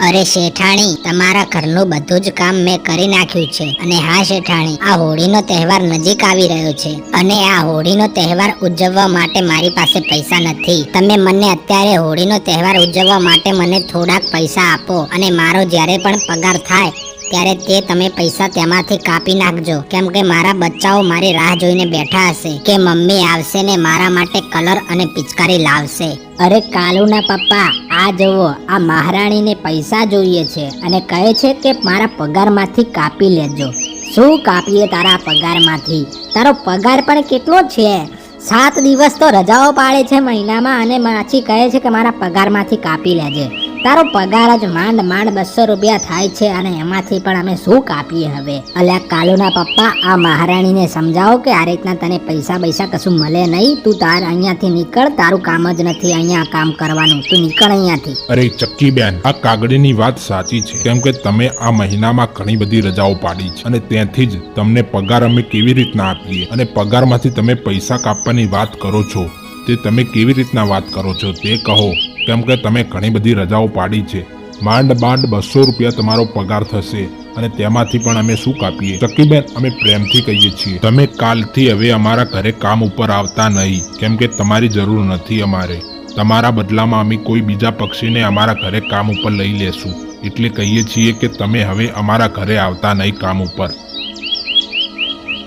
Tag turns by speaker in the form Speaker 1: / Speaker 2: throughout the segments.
Speaker 1: અરે શેઠાણી, તમારા ઘરનું બધું જ કામ મેં કરી નાખ્યું છે. અને હા શેઠાણી, આ હોળીનો તહેવાર નજીક આવી રહ્યો છે. અને આ હોળીનો તહેવાર ઉજવવા માટે મારી પાસે પૈસા નથી. તમે મને અત્યારે હોળીનો તહેવાર ઉજવવા માટે મને થોડાક પૈસા આપો અને મારો જ્યારે પણ પગાર થાય ત્યારે તે તમે પૈસા તેમાંથી કાપી નાખજો. કેમ કે મારા બચ્ચાઓ મારી રાહ જોઈને બેઠા હશે કે મમ્મી આવશે ને મારા માટે કલર અને પિચકારી લાવશે. અરે કાલુના પપ્પા, આ જુઓ, આ મહારાણીને પૈસા જોઈએ છે અને કહે છે કે મારા પગારમાંથી કાપી લેજો. શું કાપીએ તારા પગારમાંથી? તારો પગાર પણ કેટલો છે? સાત દિવસ તો રજાઓ પાડે છે મહિનામાં અને માછી કહે છે કે મારા પગારમાંથી કાપી લેજે. તારો પગાર જ માંડ માંડ બસો રૂપિયા થાય છે અને એમાંથી પણ અમે શું કાપીએ હવે? અલ્યા કાલુના પપ્પા, આ મહારાણીને સમજાવો કે આ રીતના તને પૈસા પૈસા કશું મળે નહીં? તું તાર અહીંયાથી નીકળ, તારું કામ જ નથી અહીંયા કામ કરવાનું. તું નીકળ અહીંયાથી.
Speaker 2: અરે ચક્કીબેન આ કાગડીની વાત સાચી છે. કેમ કે તમે આ મહિનામાં ઘણી બધી રજાઓ પાડી છે અને ત્યાંથી જ તમને પગાર અમે કેવી રીતના આપીએ? અને પગારમાંથી તમે પૈસા કાપવાની વાત કરો છો. તે તમે કેવી રીતના વાત કરો છો તે કહો. કેમ કે તમે ઘણી બધી રજાઓ પાડી છે. માંડ માંડ બસો રૂપિયા તમારો પગાર થશે અને તેમાંથી પણ અમે શું કાપીએ? ચક્કીબેન, અમે પ્રેમથી કહીએ છીએ. તમે કાલથી હવે અમારા ઘરે કામ ઉપર આવતા નહીં. કેમ કે તમારી જરૂર નથી અમારે. તમારા બદલામાં અમે કોઈ બીજા પક્ષીને અમારા ઘરે કામ ઉપર લઈ લેશું. એટલે કહીએ છીએ કે તમે હવે અમારા ઘરે આવતા નહીં કામ ઉપર.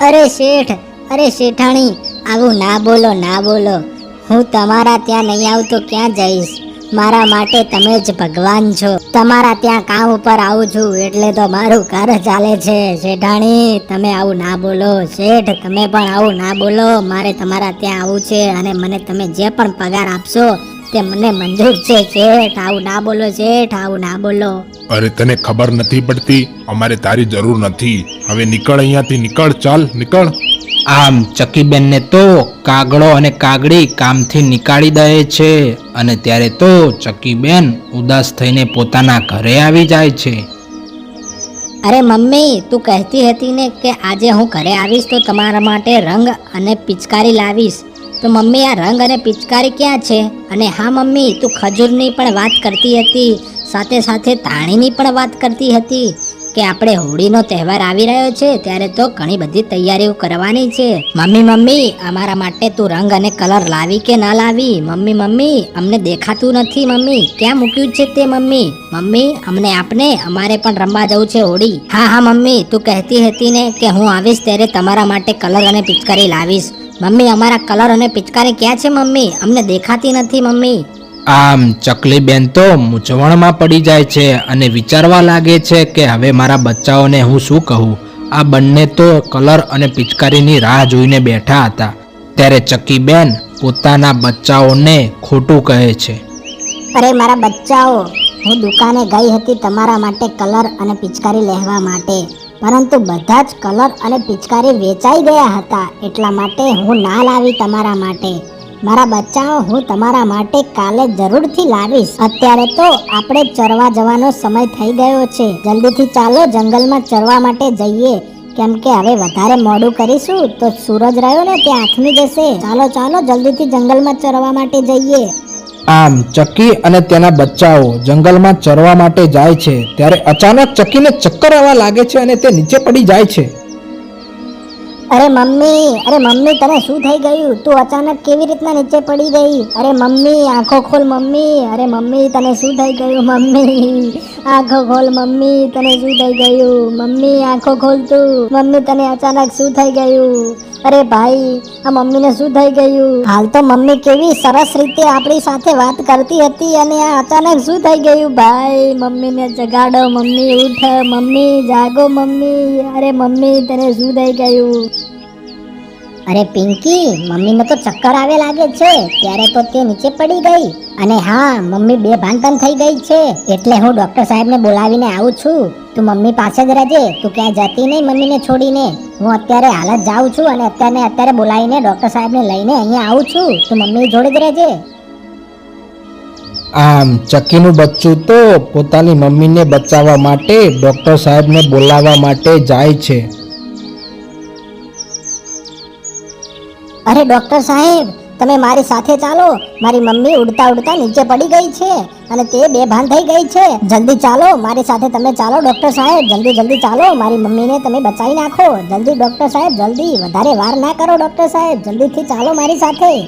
Speaker 1: અરે શેઠ, અરે શેઠાણી, આવું ના બોલો ના બોલો. હું તમારા ત્યાં નહીં આવું તો ક્યાં જઈશ? મારા માટે તમે જ ભગવાન છો. તમારા ત્યાં કામ ઉપર આવું છું એટલે તો મારું ઘર ચાલે છે. શેઠાણી, તમે આવું ના બોલો. શેઠ, તમે પણ આવું ના બોલો. મારે તમારા ત્યાં આવું છે અને મને તમે જે પણ પગાર આપશો તે મને મંજૂર છે. શેઠ, આવું ના બોલો, શેઠ, આવું ના બોલો.
Speaker 2: અરે તને ખબર નથી પડતી? અમારે તારી જરૂર નથી. હવે નીકળ અહીંયાથી, નીકળ, ચાલ, નીકળ.
Speaker 3: આમ ચકીબેનને તો કાગડો અને કાગડી કામથી નીકાળી દે છે અને ત્યારે તો ચકીબેન ઉદાસ થઈને પોતાના ઘરે આવી જાય છે.
Speaker 1: અરે મમ્મી, તું કહેતી હતી ને કે આજે હું ઘરે આવીશ તો તમારા માટે રંગ અને પિચકારી લાવીશ. તો મમ્મી, આ રંગ અને પિચકારી ક્યાં છે? અને હા મમ્મી, તું ખજૂરની પણ વાત કરતી હતી, સાથે સાથે તાણીની પણ વાત કરતી હતી. કે આપણે હોળીનો તહેવાર આવી રહ્યો છે, ત્યારે તો ઘણી બધી તૈયારીઓ કરવાની છે. મમ્મી મમ્મી, અમારા માટે તું રંગ અને કલર લાવી કે ના લાવી? મમ્મી મમ્મી, અમને દેખાતું નથી, મમ્મી. ક્યાં મૂક્યું છે તે મમ્મી? મમ્મી, અમને આપને, અમારે પણ રમવા જવું છે હોળી. હા હા, મમ્મી, તું કહેતી હતી ને કે હું આવીશ ત્યારે તમારા માટે કલર અને પિચકારી લાવીશ. મમ્મી, અમારા કલર અને પિચકારી ક્યાં છે, મમ્મી? અમને દેખાતી નથી, મમ્મી.
Speaker 3: આમ ચકલીબેન તો મૂંઝવણમાં પડી જાય છે અને વિચારવા લાગે છે કે હવે મારા બચ્ચાઓને હું શું કહું? આ બંને તો કલર અને પિચકારીની રાહ જોઈને બેઠા હતા. ત્યારે ચકીબેન પોતાના બચ્ચાઓને ખોટું કહે છે.
Speaker 1: અરે મારા બચ્ચાઓ, હું દુકાને ગઈ હતી તમારા માટે કલર અને પિચકારી લેવા માટે. પરંતુ બધા જ કલર અને પિચકારી વેચાઈ ગયા હતા. એટલા માટે હું ના લાવી તમારા માટે. મારા બચ્ચાઓ, હું તમારા માટે કાલે જરૂરથી લાવીશ. અત્યારે તો આપણે ચરવા જવાનો સમય થઈ ગયો છે. જલ્દીથી ચાલો જંગલમાં ચરવા માટે જઈએ. કેમ કે હવે વધારે મોડું કરીશું તો સૂરજ રહ્યો ને તે આથમી જશે. ચાલો ચાલો જલ્દીથી જંગલમાં ચરવા માટે જઈએ.
Speaker 3: આમ ચકી અને તેના બચ્ચાઓ જંગલમાં ચરવા માટે જાય છે, ત્યારે અચાનક ચકીને ચક્કર આવવા લાગે છે અને તે નીચે પડી જાય છે.
Speaker 1: અરે મમ્મી અરે મમ્મી, તને શું થઈ ગયું? તું અચાનક કેવી રીતના નીચે પડી ગઈ? અરે મમ્મી, આંખો ખોલ મમ્મી. અરે મમ્મી, તને શું થઈ ગયું મમ્મી? આંખો ખોલ મમ્મી, તને શું થઈ ગયું? મમ્મી, આંખો ખોલ તું. મમ્મી, તને અચાનક શું થઈ ગયું? અરે ભાઈ, આ મમ્મીને શું થઈ ગયું? હાલ તો મમ્મી કેવી સરસ રીતે આપણી સાથે વાત કરતી હતી અને આ અચાનક શું થઈ ગયું? ભાઈ મમ્મીને જગાડો. મમ્મી, ઉઠ. મમ્મી, જાગો મમ્મી. અરે મમ્મી, તને શું થઈ ગયું? અરે પિંકી, મમ્મીને તો ચક્કર આવે લાગે છે. ત્યારે તો તે નીચે પડી ગઈ. અને હા, મમ્મી બે ભાન પણ થઈ ગઈ છે. એટલે હું ડોક્ટર સાહેબને બોલાવીને આવું છું. તું મમ્મી પાસે જ રહેજે. તું ક્યાં જતી નહીં મમ્મીને છોડીને. હું અત્યારે હાલ જાઉં છું અને અત્યારે અત્યારે બોલાવીને ડોક્ટર સાહેબને લઈને અહીંયા આવું છું. તું મમ્મી જોડે જ રહેજે.
Speaker 3: આમ ચકીનું બચ્ચું તો પોતાની મમ્મીને બચાવવા માટે ડૉક્ટર સાહેબને બોલાવવા માટે જાય છે.
Speaker 1: અરે ડોક્ટર સાહેબ, તમે મારી સાથે ચાલો. મારી મમ્મી ઉડતા ઉડતા નીચે પડી ગઈ છે અને તે બેભાન થઈ ગઈ છે. જલ્દી ચાલો, મારી સાથે તમે ચાલો ડોક્ટર સાહેબ. જલ્દી જલ્દી ચાલો, મારી મમ્મીને તમે બચાવી નાખો. જલ્દી ડોક્ટર સાહેબ, જલ્દી. વધારે વાર ના કરો ડોક્ટર સાહેબ. જલ્દીથી ચાલો મારી સાથે.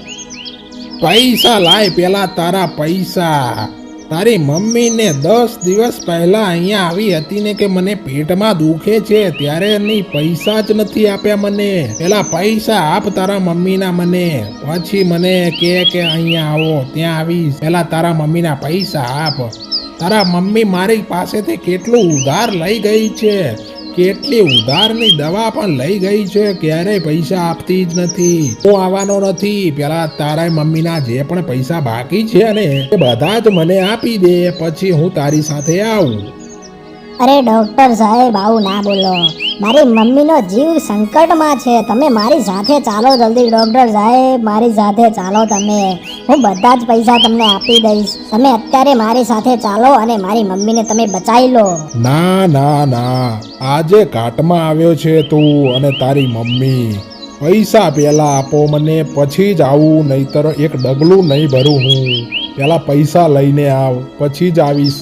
Speaker 2: પૈસા લાય પેલા તારા પૈસા. તારી મમ્મીને દસ દિવસ પહેલા અહીંયા આવી હતી ને કે મને પેટમાં દુખે છે, ત્યારે એની પૈસા જ નથી આપ્યા મને. પેલા પૈસા આપ તારા મમ્મીના મને. પછી મને કે કે અહીંયા આવો, ત્યાં આવીશ. પેલા તારા મમ્મીના પૈસા આપ. તારા મમ્મી મારી પાસેથી કેટલું ઉધાર લઈ ગઈ છે. કેટલી ઉધારની દવા પણ લઈ ગઈ છે, ક્યારેય પૈસા આપતી જ નથી. હું આવવાનો નથી, પેલા તારા મમ્મીના જે પણ પૈસા બાકી છે ને, એ બધા જ મને આપી દે, પછી હું તારી સાથે આવું.
Speaker 1: અરે ડોક્ટર સાહેબ, આવું ના બોલો. મારી મમ્મીનો જીવ સંકટમાં છે. તમે મારી સાથે ચાલો જલ્દી ડૉક્ટર સાહેબ. મારી સાથે ચાલો તમે. હું બધા જ પૈસા તમને આપી દઈશ. તમે અત્યારે મારી સાથે ચાલો અને મારી મમ્મીને તમે બચાવી લો.
Speaker 2: ના ના ના. આજે ઘાટમાં આવ્યો છે તું અને તારી મમ્મી. પૈસા પહેલા આપો મને પછી જ આવું નહીતર એક ડગલું નહીં ભરું હું. પહેલા પૈસા લઈને આવ પછી જ આવીશ.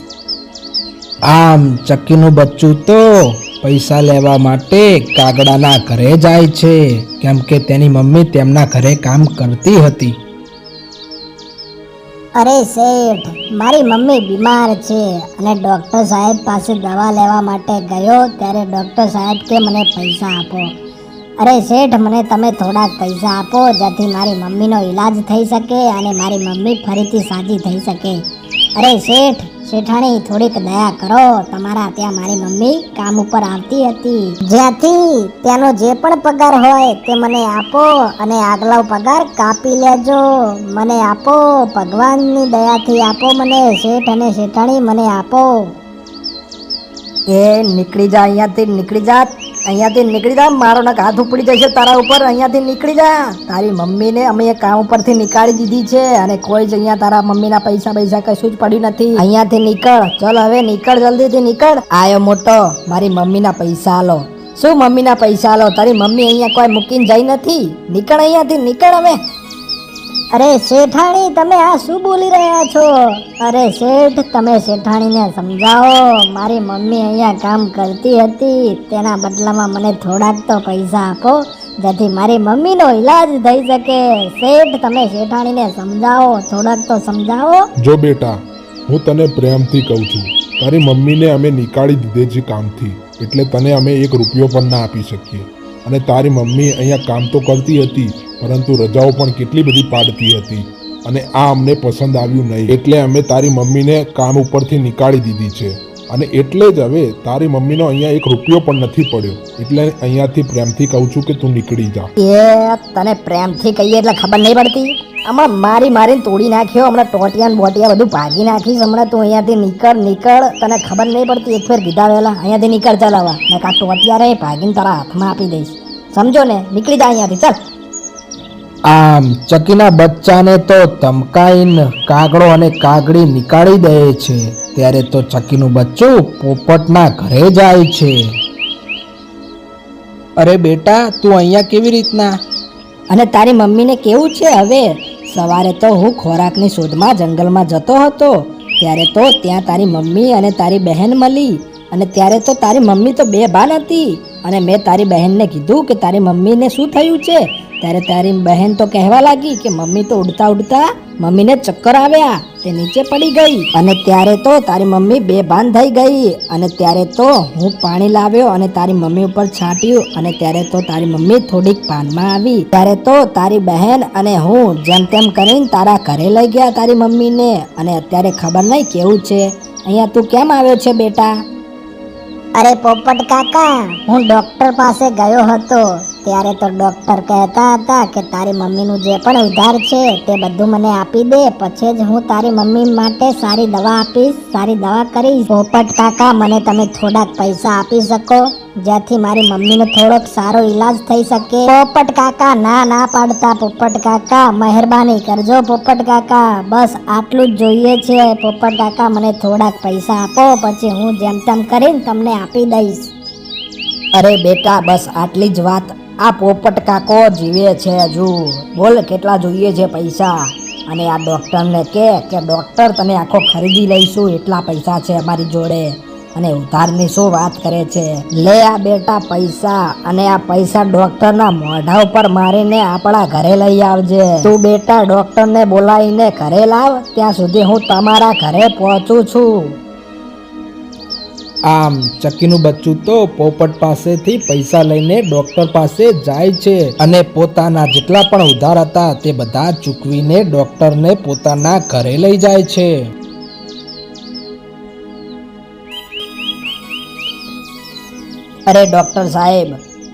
Speaker 3: આમ ચક્કીનું બચ્ચું તો પૈસા લેવા માટે કાગડાના ઘરે જાય છે, કેમ કે તેની મમ્મી તેમના ઘરે કામ કરતી હતી.
Speaker 1: અરે શેઠ, મારી મમ્મી બીમાર છે અને ડોક્ટર સાહેબ પાસે દવા લેવા માટે ગયો ત્યારે ડોક્ટર સાહેબ કે મને પૈસા આપો. અરે શેઠ, મને તમે થોડાક પૈસા આપો, જેથી મારી મમ્મીનો ઈલાજ થઈ શકે અને મારી મમ્મી ફરીથી સાજી થઈ શકે. અરે શેઠ, શેઠાણી, થોડીક દયા કરો. તમારા ત્યાં મારી મમ્મી કામ ઉપર આવતી હતી. જ્યાંથી ત્યાંનો જે પણ પગાર હોય તે મને આપો અને આગલો પગાર કાપી લેજો. મને આપો, ભગવાનની દયાથી આપો મને, શેઠ અને શેઠાણી મને આપો.
Speaker 4: એ નીકળી જા, અહીંયાથી નીકળી જા, અહીંયાથી નીકળી જા, મારો નક હાથ ઉપડી જશે તારા ઉપર, અહીંયાથી નીકળી જા. તારી મમ્મીને અમે એ કામ ઉપરથી નીકાળી દીધી છે અને કોઈ જ અહીંયા તારા મમ્મીના પૈસા પૈસા કશું જ પડ્યું નથી. અહીંયાથી નીકળ, ચલ હવે નીકળ, જલ્દીથી નીકળ. આયો મોટો, મારી મમ્મીના પૈસા લો શું મમ્મીના પૈસા લો તારી મમ્મી અહીંયા કોઈ મૂકીને જઈ નથી? નીકળ અહીંયાથી, નીકળ હવે.
Speaker 1: અરે શેઠાણી, તમે આ શું બોલી રહ્યા છો? અરે શેઠ, તમે શેઠાણીને સમજાવો. મારી મમ્મી અહીંયા કામ કરતી હતી, તેના બદલામાં મને થોડાક તો પૈસા આપો, જેથી મારી મમ્મીનો ઈલાજ થઈ શકે. શેઠ, તમે શેઠાણીને સમજાવો, થોડાક તો સમજાવો.
Speaker 2: જો બેટા, હું તને પ્રેમથી કહું છું, તારી મમ્મીને અમે નીકાળી દીધે છે કામથી, એટલે તને અમે એક રૂપિયો પણ ના આપી શકીએ. અને તારી મમ્મી અહીંયા કામ તો કરતી હતી, પરંતુ રજાઓ પણ કેટલી બધી પાડતી હતી અને આ અમને પસંદ આવ્યું નહીં. એટલે અમે તારી મમ્મીને કામ ઉપરથી નીકાળી દીધી છે. અને એટલે જ હવે તારી મમ્મીનો અહીંયા એક રૂપિયો પણ નથી પડ્યો. એટલે અહીંયાથી પ્રેમથી કહું છું કે તું નીકળી જા.
Speaker 4: એ, તને પ્રેમથી કહીએ એટલે ખબર નહીં પડતી? હમણાં મારી મારીને તોડી નાખ્યો, હમણાં ટોટિયા બોટિયા બધું ભાગી નાખીશ. હમણાં તું અહીંયાથી નીકળ નીકળ, તને ખબર નહીં પડતી? એક ફેર કીધા વહેલા, અહીંયાથી નીકળ ચાલ હવે ને કાં ટોટિયા રે ભાગીને તારા હાથમાં આપી દઈશ. સમજો ને? નીકળી જા અહીંયાથી, ચાલ.
Speaker 3: આમ ચકીના બચ્ચાને તો ધમકાઈને કાગડો અને કાગડી નીકાળી દે છે. ત્યારે તો ચકીનું બચ્ચું પોપટના ઘરે જાય છે. અરે બેટા, તું અહીંયા કેવી રીતના?
Speaker 4: અને તારી મમ્મીને કેવું છે હવે? સવારે તો હું ખોરાકની શોધમાં જંગલમાં જતો હતો. ત્યારે તો ત્યાં તારી મમ્મી અને તારી બહેન મળી. અને ત્યારે તો તારી મમ્મી તો બે ભાન હતી. અને મેં તારી બહેનને કીધું કે તારી મમ્મીને શું થયું છે? ત્યારે તારી બહેન તો કહેવા લાગી કે મમ્મી તો ઉડતા ઉડતા મમ્મીને ચક્કર આવ્યા, તે નીચે પડી ગઈ. અને ત્યારે તો તારી મમ્મી બેભાન થઈ ગઈ. અને ત્યારે તો હું પાણી લાવ્યો અને તારી મમ્મી ઉપર છાંટ્યું. અને ત્યારે તો તારી મમ્મી થોડીક પાનમાં આવી. ત્યારે તો તારી બહેન અને હું જેમ તેમ કરીને તારા ઘરે લઈ ગયા તારી મમ્મીને. અને અત્યારે ખબર નહીં કેવું છે. અહીંયા તું કેમ આવ્યો છે બેટા?
Speaker 1: અરે પોપટ કાકા હું ડોક્ટર પાસે ગયો હતો. ત્યારે તો ડૉક્ટર કહેતા હતા કે તારી મમ્મીનું જે પણ ઉધાર છે તે બધું મને આપી દે, પછી જ હું તારી મમ્મી માટે સારી દવા આપીશ, સારી દવા કરીશ. પોપટ કાકા, મને તમે થોડાક પૈસા આપી શકો જેથી મારી મમ્મીનો થોડોક સારો ઈલાજ થઈ શકે. પોપટ કાકા, ના ના પાડતા પોપટ કાકા, મહેરબાની કરજો પોપટ કાકા. બસ આટલું જ જોઈએ છે. પોપટ કાકા, મને થોડાક પૈસા આપો, પછી હું જેમ તેમ કરીને તમને આપી દઈશ.
Speaker 4: અરે બેટા, બસ આટલી જ વાત. આ પોપટ કાકો જીવે છે હજુ. બોલ, કેટલા જોઈએ છે પૈસા? અને આ ડૉક્ટરને કે કે ડૉક્ટર, તને આખો ખરીદી લઈશું, એટલા પૈસા છે અમારી જોડે. અને ઉધારની શું વાત કરે છે? લે આ બેટા પૈસા, અને આ પૈસા ડોક્ટરના મોઢા ઉપર મારીને આપણા ઘરે લઈ આવજે. તું બેટા ડોક્ટરને બોલાવીને ઘરે લાવ, ત્યાં સુધી હું તમારા ઘરે પહોંચું છું.
Speaker 3: આમ ચકીનું બચ્ચું તો પોપટ પાસેથી પૈસા લઈને ડોક્ટર પાસે જાય છે અને પોતાના જેટલા પણ ઉધાર હતા તે બધા ચૂકવીને ડોક્ટરને પોતાના ઘરે લઈ જાય છે.
Speaker 4: અરે ડૉક્ટર સાહેબ,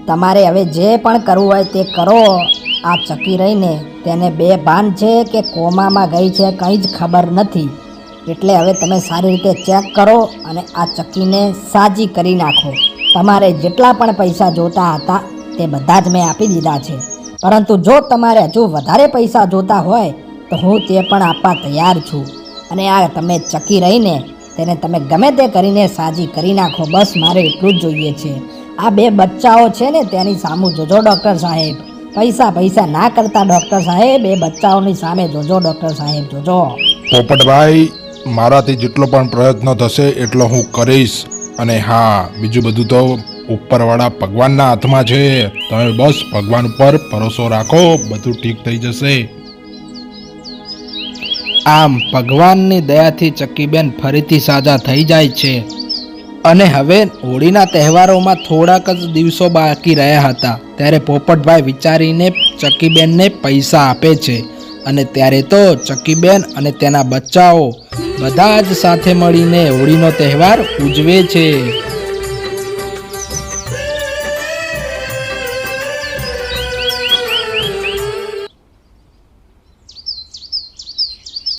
Speaker 4: તમારે હવે જે પણ કરવું હોય તે કરો. આ ચકી રહીને તેને બે ભાન છે કે કોમામાં ગઈ છે કંઈ જ ખબર નથી. એટલે હવે તમે સારી રીતે ચેક કરો અને આ ચક્કીને સાજી કરી નાખો. તમારે જેટલા પણ પૈસા જોતા હતા તે બધા જ મેં આપી દીધા છે. પરંતુ જો તમારે હજુ વધારે પૈસા જોતા હોય, તો હું તે પણ આપવા તૈયાર છું. અને આ તમે ચકી રહીને તેને તમે ગમે તે કરીને સાજી કરી નાખો. બસ મારે એટલું જ જોઈએ છે. આ બે બચ્ચાઓ છે ને તેની સામું જોજો ડૉક્ટર સાહેબ. પૈસા પૈસા ના કરતા ડૉક્ટર સાહેબ, એ બચ્ચાઓની સામે જોજો ડૉક્ટર સાહેબ, જોજો.
Speaker 2: પોપટભાઈ મારાથી જેટલો પણ પ્રયત્ન થશે, એટલો હું કરીશ. અને હા, બીજું બધું તો ઉપરવાળા ભગવાનના હાથમાં છે. તમે બસ ભગવાન ઉપર ભરોસો રાખો, બધું ઠીક થઈ જશે.
Speaker 3: આમ ભગવાનની દયાથી ચક્કીબેન ફરીથી સાજા થઈ જાય છે. અને હવે હોળીના તહેવારોમાં થોડાક જ દિવસો બાકી રહ્યા હતા, ત્યારે પોપટભાઈ વિચારીને ચક્કીબેનને પૈસા આપે છે. અને ત્યારે તો ચક્કીબેન અને તેના બચ્ચાઓ બધા જ સાથે મળીને હોળીનો તહેવાર ઉજવે છે.